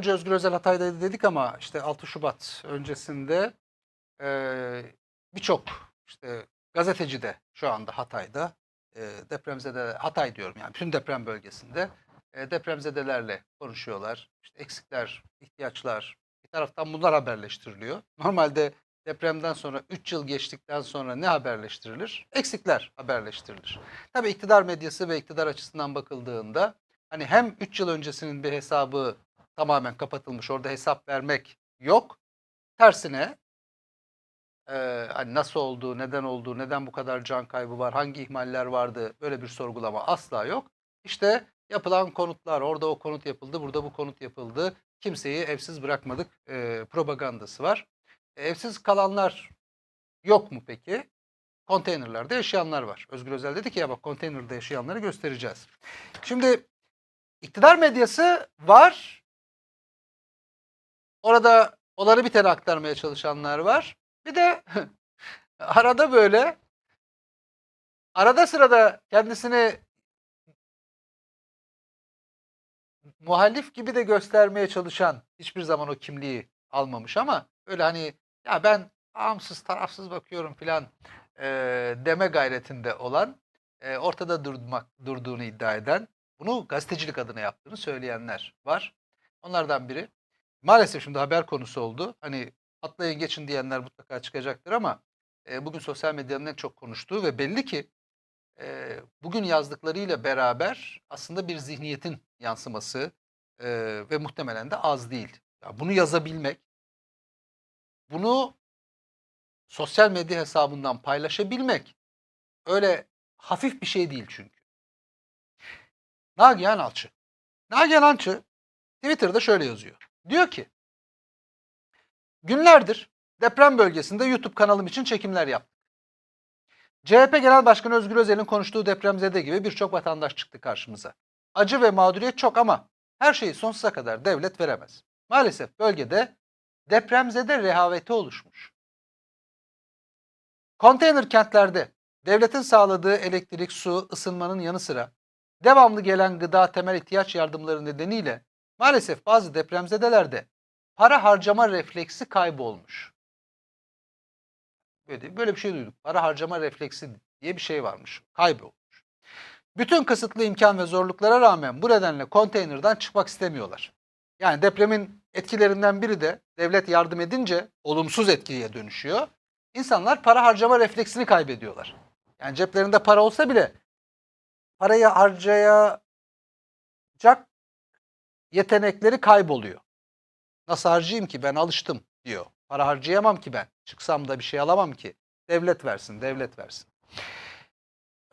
Önce Özgür Özel Hatay'daydı dedik ama işte 6 Şubat öncesinde e, birçok işte gazeteci de şu anda Hatay'da e, depremzede Hatay diyorum yani bütün deprem bölgesinde e, depremzedelerle konuşuyorlar. İşte eksikler, ihtiyaçlar bir taraftan bunlar haberleştiriliyor. Normalde depremden sonra 3 yıl geçtikten sonra ne haberleştirilir? Eksikler haberleştirilir. Tabii iktidar medyası ve iktidar açısından bakıldığında hani hem 3 yıl öncesinin bir hesabı tamamen kapatılmış. Orada hesap vermek yok. Tersine e, hani nasıl olduğu, neden olduğu, neden bu kadar can kaybı var, hangi ihmaller vardı böyle bir sorgulama asla yok. İşte yapılan konutlar, orada o konut yapıldı, burada bu konut yapıldı. Kimseyi evsiz bırakmadık e, propagandası var. E, evsiz kalanlar yok mu peki? Konteynerlerde yaşayanlar var. Özgür Özel dedi ki ya bak konteynerde yaşayanları göstereceğiz. Şimdi iktidar medyası var. Orada oları biteni aktarmaya çalışanlar var. Bir de arada böyle arada sırada kendisini muhalif gibi de göstermeye çalışan hiçbir zaman o kimliği almamış ama öyle hani ya ben bağımsız tarafsız bakıyorum filan e, deme gayretinde olan e, ortada durmak durduğunu iddia eden bunu gazetecilik adına yaptığını söyleyenler var. Onlardan biri maalesef şimdi haber konusu oldu. Hani atlayın geçin diyenler mutlaka çıkacaktır ama e, bugün sosyal medyanın en çok konuştuğu ve belli ki e, bugün yazdıklarıyla beraber aslında bir zihniyetin yansıması e, ve muhtemelen de az değil. Ya bunu yazabilmek, bunu sosyal medya hesabından paylaşabilmek öyle hafif bir şey değil çünkü. Nagihan Alçı. Nagihan Alçı Twitter'da şöyle yazıyor. Diyor ki Günlerdir deprem bölgesinde YouTube kanalım için çekimler yaptık. CHP Genel Başkanı Özgür Özel'in konuştuğu depremzede gibi birçok vatandaş çıktı karşımıza. Acı ve mağduriyet çok ama her şeyi sonsuza kadar devlet veremez. Maalesef bölgede depremzede rehaveti oluşmuş. Konteyner kentlerde devletin sağladığı elektrik, su, ısınmanın yanı sıra devamlı gelen gıda temel ihtiyaç yardımları nedeniyle maalesef bazı depremzedelerde para harcama refleksi kaybolmuş. Böyle, böyle bir şey duyduk. Para harcama refleksi diye bir şey varmış. Kaybolmuş. Bütün kısıtlı imkan ve zorluklara rağmen bu nedenle konteynerden çıkmak istemiyorlar. Yani depremin etkilerinden biri de devlet yardım edince olumsuz etkiye dönüşüyor. İnsanlar para harcama refleksini kaybediyorlar. Yani ceplerinde para olsa bile parayı harcayacak yetenekleri kayboluyor. Nasıl harcayayım ki ben alıştım diyor. Para harcayamam ki ben. Çıksam da bir şey alamam ki. Devlet versin, devlet versin.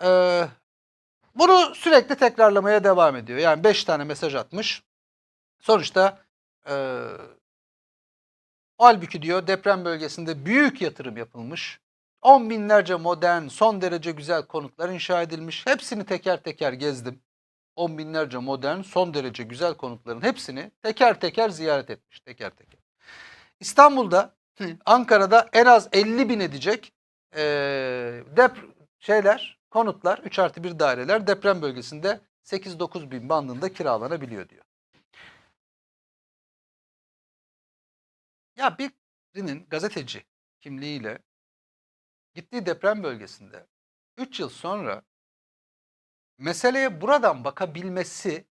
Ee, bunu sürekli tekrarlamaya devam ediyor. Yani 5 tane mesaj atmış. Sonuçta e, halbuki diyor deprem bölgesinde büyük yatırım yapılmış. On binlerce modern, son derece güzel konutlar inşa edilmiş. Hepsini teker teker gezdim. On binlerce modern, son derece güzel konutların hepsini teker teker ziyaret etmiş. Teker teker. İstanbul'da, Ankara'da en az 50 bin edecek e, dep şeyler, konutlar, 3 artı 1 daireler deprem bölgesinde 8-9 bin bandında kiralanabiliyor diyor. Ya birinin gazeteci kimliğiyle gittiği deprem bölgesinde 3 yıl sonra meseleye buradan bakabilmesi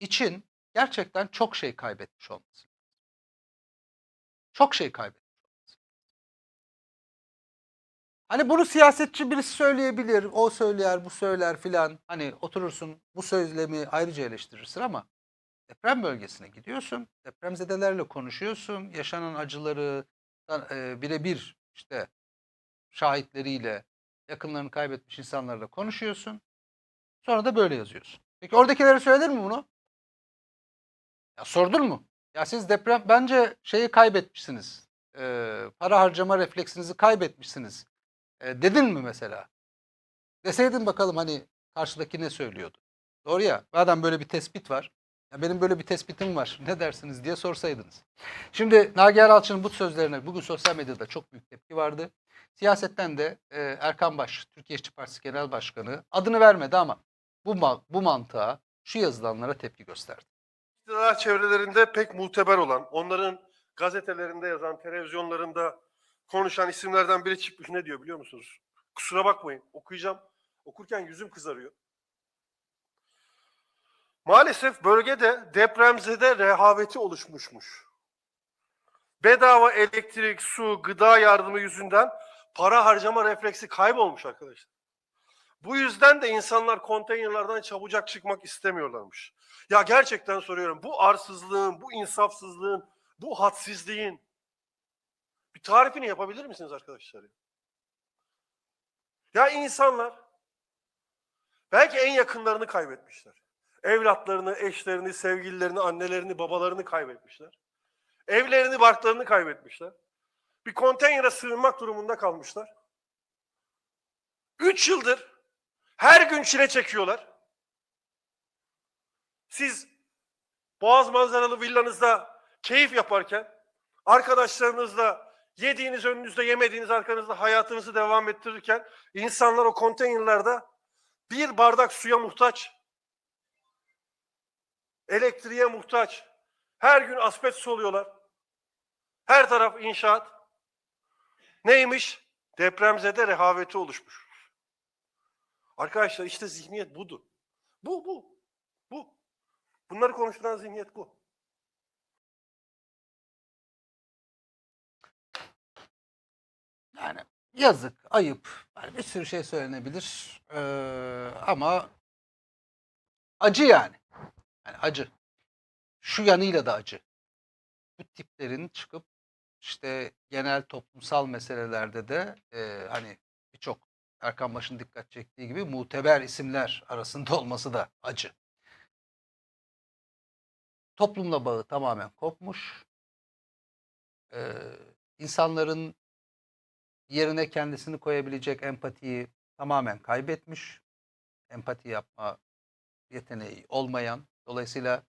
için gerçekten çok şey kaybetmiş olması. Çok şey kaybetmiş olması. Hani bunu siyasetçi birisi söyleyebilir, o söyler, bu söyler filan. Hani oturursun bu sözlemi ayrıca eleştirirsin ama deprem bölgesine gidiyorsun, depremzedelerle konuşuyorsun, yaşanan acıları e, birebir işte şahitleriyle, yakınlarını kaybetmiş insanlarla konuşuyorsun. Sonra da böyle yazıyorsun. Peki oradakilere söyledin mi bunu? Ya sordun mu? Ya siz deprem bence şeyi kaybetmişsiniz. Ee, para harcama refleksinizi kaybetmişsiniz. Ee, dedin mi mesela? Deseydin bakalım hani karşıdaki ne söylüyordu. Doğru ya. Madem böyle bir tespit var. Benim böyle bir tespitim var. Ne dersiniz diye sorsaydınız. Şimdi Nagihan Alçı'nın bu sözlerine bugün sosyal medyada çok büyük tepki vardı. Siyasetten de e, Erkan Baş, Türkiye İşçi Partisi Genel Başkanı adını vermedi ama bu, bu mantığa, şu yazılanlara tepki gösterdi. iktidar çevrelerinde pek muteber olan, onların gazetelerinde yazan, televizyonlarında konuşan isimlerden biri çıkmış. Ne diyor biliyor musunuz? Kusura bakmayın, okuyacağım. Okurken yüzüm kızarıyor. Maalesef bölgede depremzede rehaveti oluşmuşmuş. Bedava elektrik, su, gıda yardımı yüzünden para harcama refleksi kaybolmuş arkadaşlar. Bu yüzden de insanlar konteynerlardan çabucak çıkmak istemiyorlarmış. Ya gerçekten soruyorum bu arsızlığın, bu insafsızlığın, bu hadsizliğin bir tarifini yapabilir misiniz arkadaşlar? Ya, insanlar belki en yakınlarını kaybetmişler. Evlatlarını, eşlerini, sevgililerini, annelerini, babalarını kaybetmişler. Evlerini, barklarını kaybetmişler. Bir konteynere sığınmak durumunda kalmışlar. Üç yıldır her gün çile çekiyorlar. Siz Boğaz manzaralı villanızda keyif yaparken, arkadaşlarınızla yediğiniz önünüzde, yemediğiniz arkanızda hayatınızı devam ettirirken, insanlar o konteynerlerde bir bardak suya muhtaç, elektriğe muhtaç, her gün asbest oluyorlar. Her taraf inşaat. Neymiş? Depremzede rehaveti oluşmuş. Arkadaşlar işte zihniyet budur. Bu, bu, bu. Bunları konuşturan zihniyet bu. Yani yazık, ayıp. Yani bir sürü şey söylenebilir. Ee, ama acı yani. Yani acı. Şu yanıyla da acı. Bu tiplerin çıkıp işte genel toplumsal meselelerde de e, hani birçok Erkan Baş'ın dikkat çektiği gibi muteber isimler arasında olması da acı. Toplumla bağı tamamen kopmuş. Ee, insanların yerine kendisini koyabilecek empatiyi tamamen kaybetmiş. Empati yapma yeteneği olmayan. Dolayısıyla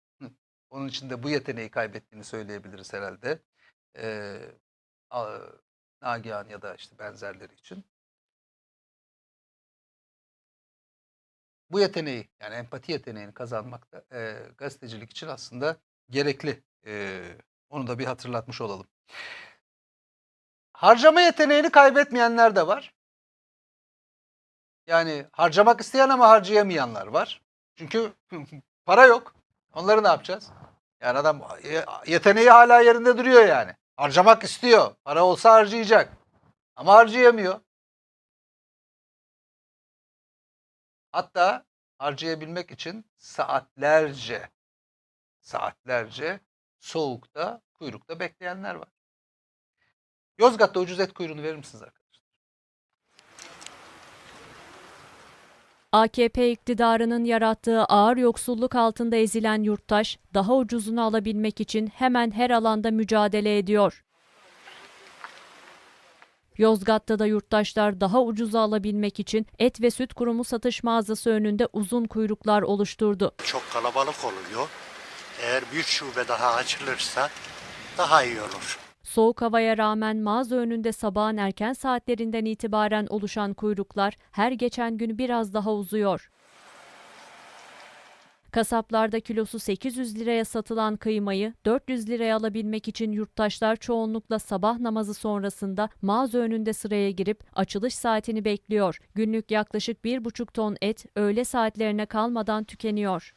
onun için de bu yeteneği kaybettiğini söyleyebiliriz herhalde. Ee, Nagihan ya da işte benzerleri için. Bu yeteneği yani empati yeteneğini kazanmak da e, gazetecilik için aslında gerekli. E, onu da bir hatırlatmış olalım. Harcama yeteneğini kaybetmeyenler de var. Yani harcamak isteyen ama harcayamayanlar var. Çünkü para yok. Onları ne yapacağız? Yani adam ye- yeteneği hala yerinde duruyor yani. Harcamak istiyor. Para olsa harcayacak. Ama harcayamıyor. Hatta harcayabilmek için saatlerce saatlerce soğukta, kuyrukta bekleyenler var. Yozgat'ta ucuz et kuyruğunu verir misiniz arkadaşlar? AKP iktidarının yarattığı ağır yoksulluk altında ezilen yurttaş, daha ucuzunu alabilmek için hemen her alanda mücadele ediyor. Yozgat'ta da yurttaşlar daha ucuza alabilmek için et ve süt kurumu satış mağazası önünde uzun kuyruklar oluşturdu. çok kalabalık oluyor. Eğer bir şube daha açılırsa daha iyi olur. Soğuk havaya rağmen mağaza önünde sabahın erken saatlerinden itibaren oluşan kuyruklar her geçen gün biraz daha uzuyor. Kasaplarda kilosu 800 liraya satılan kıymayı 400 liraya alabilmek için yurttaşlar çoğunlukla sabah namazı sonrasında mağaza önünde sıraya girip açılış saatini bekliyor. Günlük yaklaşık 1,5 ton et öğle saatlerine kalmadan tükeniyor.